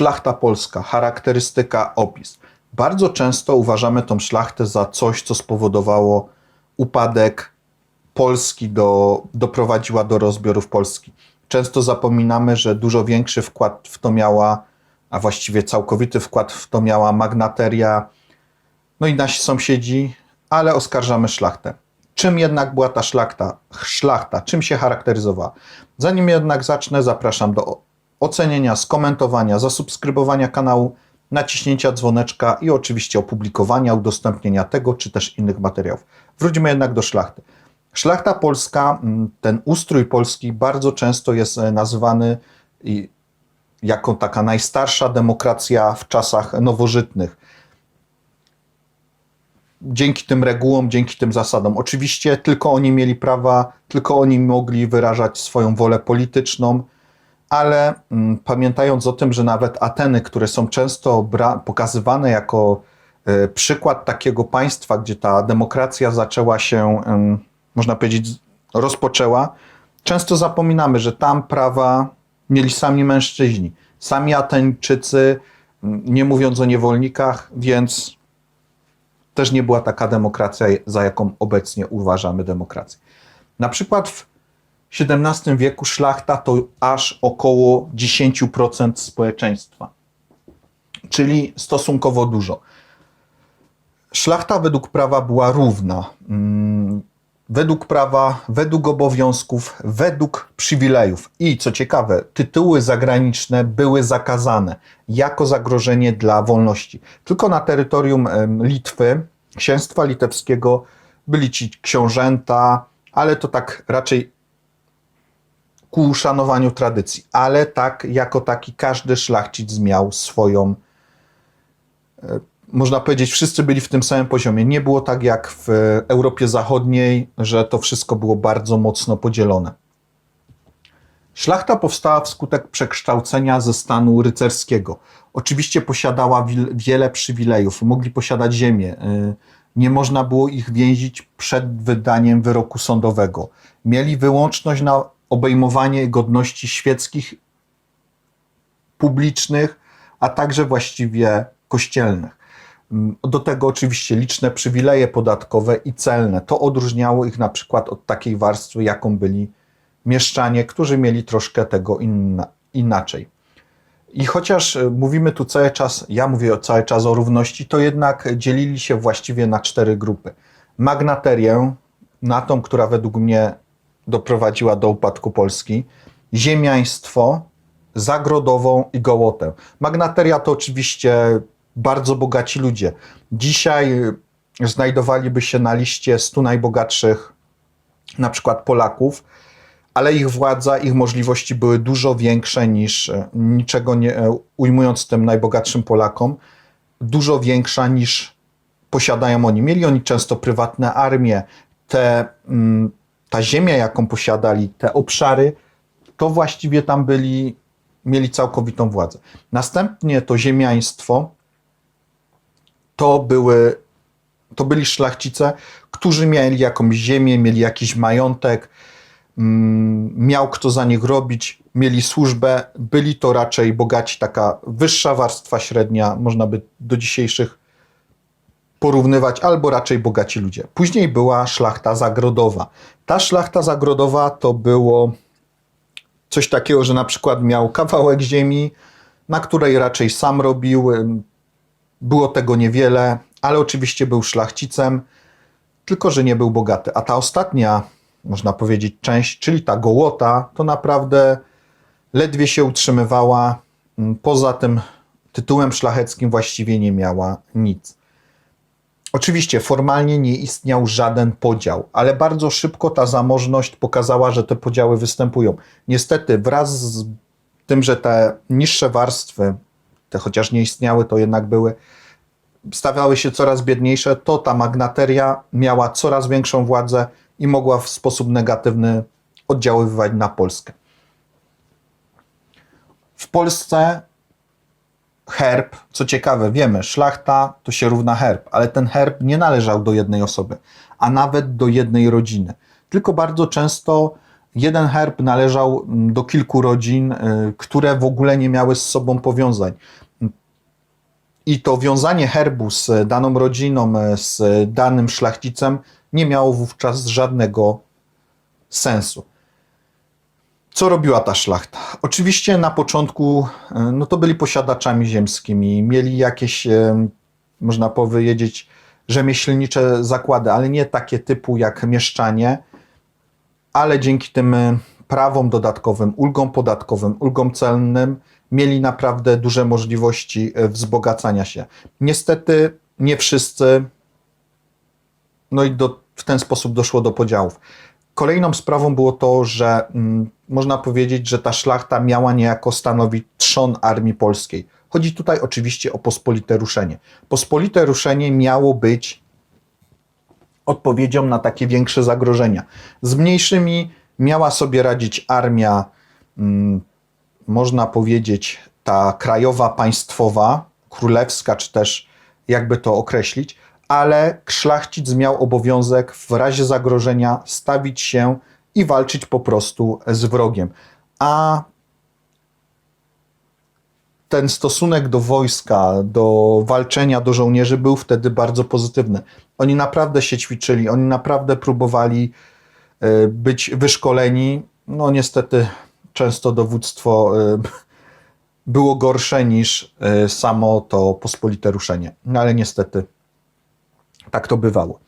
Szlachta polska, charakterystyka, opis. Bardzo często uważamy tą szlachtę za coś, co spowodowało upadek Polski, do, doprowadziła do rozbiorów Polski. Często zapominamy, że dużo większy wkład w to miała, a właściwie całkowity wkład w to miała magnateria, no i nasi sąsiedzi, ale oskarżamy szlachtę. Czym jednak była ta szlachta? Szlachta, czym się charakteryzowała? Zanim jednak zacznę, zapraszam do ocenienia, skomentowania, zasubskrybowania kanału, naciśnięcia dzwoneczka i oczywiście opublikowania, udostępnienia tego czy też innych materiałów. Wróćmy jednak do szlachty. Szlachta polska, mm, ten ustrój polski bardzo często jest e, nazywany jako taka najstarsza demokracja w czasach nowożytnych dzięki tym regułom, dzięki tym zasadom. Oczywiście tylko oni mieli prawa, tylko oni mogli wyrażać swoją wolę polityczną, ale mm, pamiętając o tym, że nawet Ateny, które są często pokazywane jako e, przykład takiego państwa, gdzie ta demokracja zaczęła się, można powiedzieć, rozpoczęła, często zapominamy, że tam prawa mieli sami mężczyźni, sami Ateńczycy, m, nie mówiąc o niewolnikach, więc też nie była taka demokracja, za jaką obecnie uważamy demokrację. Na przykład w XVII wieku szlachta to aż około 10% społeczeństwa, czyli stosunkowo dużo. Szlachta według prawa była równa. Mm, Według prawa, według obowiązków, według przywilejów. I co ciekawe, tytuły zagraniczne były zakazane jako zagrożenie dla wolności. Tylko na terytorium Litwy, księstwa litewskiego, byli ci książęta, ale to tak raczej ku uszanowaniu tradycji. Ale tak, jako taki każdy szlachcic miał swoją można powiedzieć, wszyscy byli w tym samym poziomie. Nie było tak jak w Europie Zachodniej, że to wszystko było bardzo mocno podzielone. Szlachta powstała wskutek przekształcenia ze stanu rycerskiego. Oczywiście posiadała wiele przywilejów, mogli posiadać ziemię. y, Nie można było ich więzić przed wydaniem wyroku sądowego. Mieli wyłączność na obejmowanie godności świeckich, publicznych, a także właściwie kościelnych. Do tego oczywiście liczne przywileje podatkowe i celne. To odróżniało ich na przykład od takiej warstwy, jaką byli mieszczanie, którzy mieli troszkę tego inna, inaczej. I chociaż e, mówimy tu cały czas, ja mówię cały czas o równości, to jednak dzielili się właściwie na cztery grupy. Magnaterię, na tą, która według mnie doprowadziła do upadku Polski, ziemiaństwo, zagrodową i gołotę. Magnateria to oczywiście bardzo bogaci ludzie. Dzisiaj znajdowaliby się na liście 100 najbogatszych na przykład Polaków, ale ich władza, ich możliwości były dużo większe niż, e, niczego nie e, ujmując tym najbogatszym Polakom, dużo większa niż posiadają oni. Mieli oni często prywatne armie, te, mm, ta ziemia, jaką posiadali, te obszary, to właściwie tam byli, mieli całkowitą władzę. Następnie to ziemiaństwo, to były, to byli szlachcice, którzy mieli jakąś ziemię, mieli jakiś majątek, mm, miał kto za nich robić, mieli służbę, byli to raczej bogaci, taka wyższa warstwa średnia, można by do dzisiejszych porównywać, albo raczej bogaci ludzie. Później była szlachta zagrodowa. Ta szlachta zagrodowa to było coś takiego, że na przykład miał kawałek ziemi, na której raczej sam robił. Było tego niewiele, ale oczywiście był szlachcicem, tylko że nie był bogaty. A ta ostatnia, można powiedzieć, część, czyli ta gołota, to naprawdę ledwie się utrzymywała. Ym, Poza tym tytułem szlacheckim właściwie nie miała nic. Oczywiście formalnie nie istniał żaden podział, ale bardzo szybko ta zamożność pokazała, że te podziały występują. Niestety, wraz z tym, że te niższe warstwy, te chociaż nie istniały, to jednak były, stawały się coraz biedniejsze, to ta magnateria miała coraz większą władzę i mogła w sposób negatywny oddziaływać na Polskę. W Polsce herb, co ciekawe, wiemy, szlachta to się równa herb, ale ten herb nie należał do jednej osoby, a nawet do jednej rodziny. Tylko bardzo często Jeden herb należał mm, do kilku rodzin, y, które w ogóle nie miały z sobą powiązań. I to wiązanie herbu z daną rodziną, e, z danym szlachcicem nie miało wówczas żadnego sensu. Co robiła ta szlachta? Oczywiście na początku e, no to byli posiadaczami ziemskimi, mieli jakieś, e, można powiedzieć, rzemieślnicze zakłady, ale nie takie typu jak mieszczanie, ale dzięki tym e, prawom dodatkowym, ulgom podatkowym, ulgom celnym mieli naprawdę duże możliwości wzbogacania się. Niestety nie wszyscy, no i do, w ten sposób doszło do podziałów. Kolejną sprawą było to, że mm, można powiedzieć, że ta szlachta miała niejako stanowić trzon armii polskiej. Chodzi tutaj oczywiście o pospolite ruszenie. Pospolite ruszenie miało być odpowiedzią na takie większe zagrożenia. Z mniejszymi miała sobie radzić armia, mm, można powiedzieć, ta krajowa, państwowa, królewska, czy też jakby to określić, ale szlachcic miał obowiązek w razie zagrożenia stawić się i walczyć po prostu z wrogiem. A ten stosunek do wojska, do walczenia, do żołnierzy był wtedy bardzo pozytywny. Oni naprawdę się ćwiczyli, oni naprawdę próbowali e, być wyszkoleni. No niestety często dowództwo e, było gorsze niż e, samo to pospolite ruszenie. No ale niestety tak to bywało.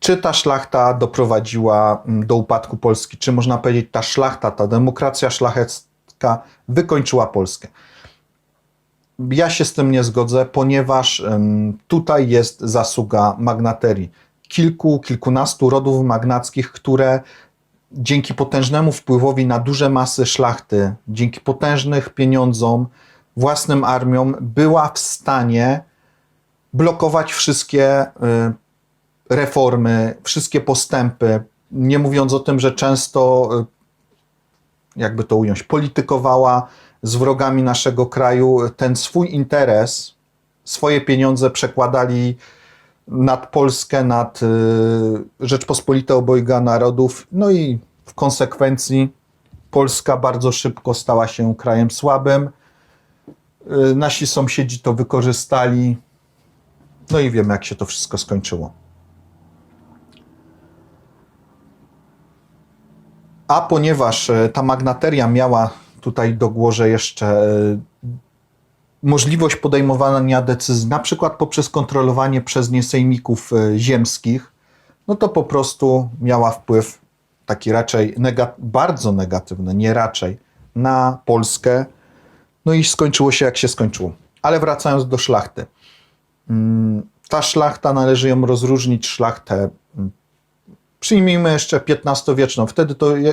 Czy ta szlachta doprowadziła mm, do upadku Polski? Czy można powiedzieć, ta szlachta, ta demokracja szlachecka wykończyła Polskę? Ja się z tym nie zgodzę, ponieważ tutaj jest zasługa magnaterii. Kilku, kilkunastu rodów magnackich, które dzięki potężnemu wpływowi na duże masy szlachty, dzięki potężnych pieniądzom, własnym armiom, była w stanie blokować wszystkie y, reformy, wszystkie postępy. Nie mówiąc o tym, że często, y, jakby to ująć, politykowała z wrogami naszego kraju, ten swój interes, swoje pieniądze przekładali nad Polskę, nad y, Rzeczpospolitą obojga narodów, no i w konsekwencji Polska bardzo szybko stała się krajem słabym. Nasi sąsiedzi to wykorzystali, no i wiemy, jak się to wszystko skończyło. A ponieważ e, ta magnateria miała tutaj do głoże jeszcze e, możliwość podejmowania decyzji, na przykład poprzez kontrolowanie przez nie sejmików e, ziemskich, no to po prostu miała wpływ taki raczej nega- bardzo negatywny, nie raczej, na Polskę. No i skończyło się jak się skończyło. Ale wracając do szlachty. Mm, Ta szlachta należy ją rozróżnić szlachtę mm, przyjmijmy jeszcze XV-wieczną. Wtedy to je,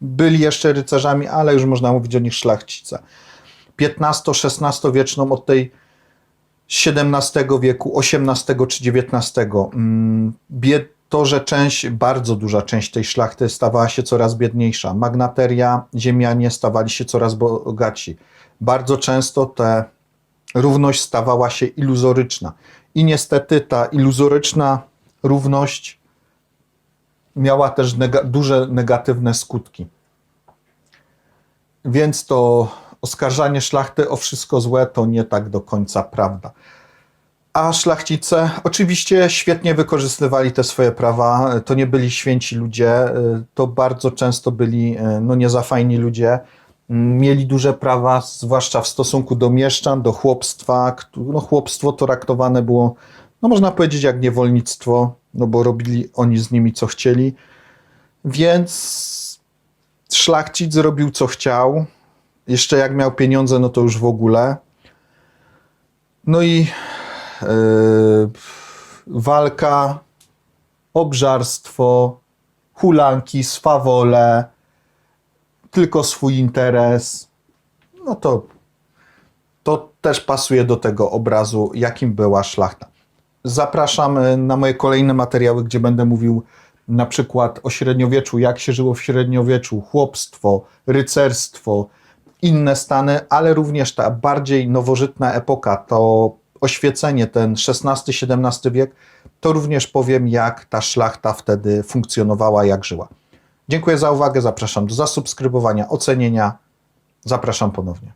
byli jeszcze rycerzami, ale już można mówić o nich szlachcice. XV-XVI-wieczną od tej XVII wieku, XVIII czy XIX. Mm, To, że część, bardzo duża część tej szlachty stawała się coraz biedniejsza. Magnateria, ziemianie stawali się coraz bogaci. Bardzo często ta równość stawała się iluzoryczna. I niestety ta iluzoryczna równość miała też nega duże negatywne skutki. Więc to oskarżanie szlachty o wszystko złe to nie tak do końca prawda. A szlachcice oczywiście świetnie wykorzystywali te swoje prawa. To nie byli święci ludzie, to bardzo często byli no, nie za fajni ludzie. Mieli duże prawa, zwłaszcza w stosunku do mieszczan, do chłopstwa. No, chłopstwo to traktowane było, no można powiedzieć, jak niewolnictwo, no bo robili oni z nimi co chcieli. Więc szlachcic zrobił co chciał. Jeszcze jak miał pieniądze, no to już w ogóle. No i yy, walka, obżarstwo, hulanki, swawole, tylko swój interes. No to, to też pasuje do tego obrazu, jakim była szlachta. Zapraszam na moje kolejne materiały, gdzie będę mówił na przykład o średniowieczu, jak się żyło w średniowieczu, chłopstwo, rycerstwo, inne stany, ale również ta bardziej nowożytna epoka, to oświecenie, ten XVI-XVII wiek, to również powiem, jak ta szlachta wtedy funkcjonowała, jak żyła. Dziękuję za uwagę, zapraszam do zasubskrybowania, ocenienia. Zapraszam ponownie.